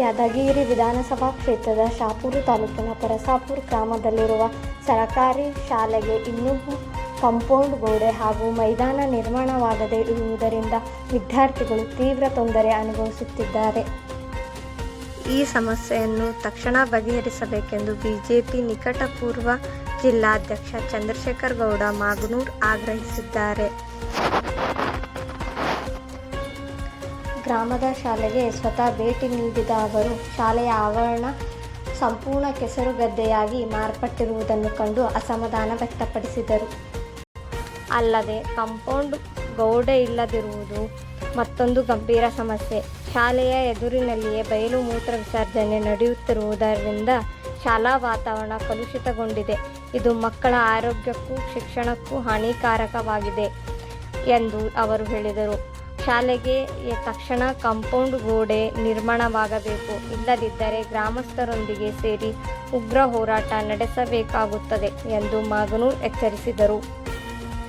ಯಾದಗಿರಿ ವಿಧಾನಸಭಾ ಕ್ಷೇತ್ರದ ಶಾಪೂರು ತಾಲೂಕಿನ ಪರಸಾಪುರ ಗ್ರಾಮದಲ್ಲಿರುವ ಸರಕಾರಿ ಶಾಲೆಗೆ ಇನ್ನೂ ಕಾಂಪೌಂಡ್ ಗೋಡೆ ಹಾಗೂ ಮೈದಾನ ನಿರ್ಮಾಣವಾಗದೇ ಇರುವುದರಿಂದ ವಿದ್ಯಾರ್ಥಿಗಳು ತೀವ್ರ ತೊಂದರೆ ಅನುಭವಿಸುತ್ತಿದ್ದಾರೆ. ಈ ಸಮಸ್ಯೆಯನ್ನು ತಕ್ಷಣ ಬಗೆಹರಿಸಬೇಕೆಂದು ಬಿಜೆಪಿ ನಿಕಟಪೂರ್ವ ಜಿಲ್ಲಾಧ್ಯಕ್ಷ ಚಂದ್ರಶೇಖರ್ ಗೌಡ ಮಾಗನೂರ್ ಆಗ್ರಹಿಸಿದ್ದಾರೆ. ಗ್ರಾಮದ ಶಾಲೆಗೆ ಸ್ವತಃ ಭೇಟಿ ನೀಡಿದ ಅವರು, ಶಾಲೆಯ ಆವರಣ ಸಂಪೂರ್ಣ ಕೆಸರು ಗದ್ದೆಯಾಗಿ ಮಾರ್ಪಟ್ಟಿರುವುದನ್ನು ಕಂಡು ಅಸಮಾಧಾನ ವ್ಯಕ್ತಪಡಿಸಿದರು. ಅಲ್ಲದೆ, ಕಾಂಪೌಂಡ್ ಗೌಡೆ ಇಲ್ಲದಿರುವುದು ಮತ್ತೊಂದು ಗಂಭೀರ ಸಮಸ್ಯೆ. ಶಾಲೆಯ ಎದುರಿನಲ್ಲಿಯೇ ಬಯಲು ಮೂತ್ರ ವಿಸರ್ಜನೆ ನಡೆಯುತ್ತಿರುವುದರಿಂದ ಶಾಲಾ ವಾತಾವರಣ ಕಲುಷಿತಗೊಂಡಿದೆ. ಇದು ಮಕ್ಕಳ ಆರೋಗ್ಯಕ್ಕೂ, ಶಿಕ್ಷಣಕ್ಕೂ ಹಾನಿಕಾರಕವಾಗಿದೆ ಎಂದು ಅವರು ಹೇಳಿದರು. ಶಾಲೆಗೆ ತಕ್ಷಣ ಕಾಂಪೌಂಡ್ ಗೋಡೆ ನಿರ್ಮಾಣವಾಗಬೇಕು. ಇಲ್ಲದಿದ್ದರೆ ಗ್ರಾಮಸ್ಥರೊಂದಿಗೆ ಸೇರಿ ಉಗ್ರ ಹೋರಾಟ ನಡೆಸಬೇಕಾಗುತ್ತದೆ ಎಂದು ಮಾಗನೂರ್ ಎಚ್ಚರಿಸಿದರು.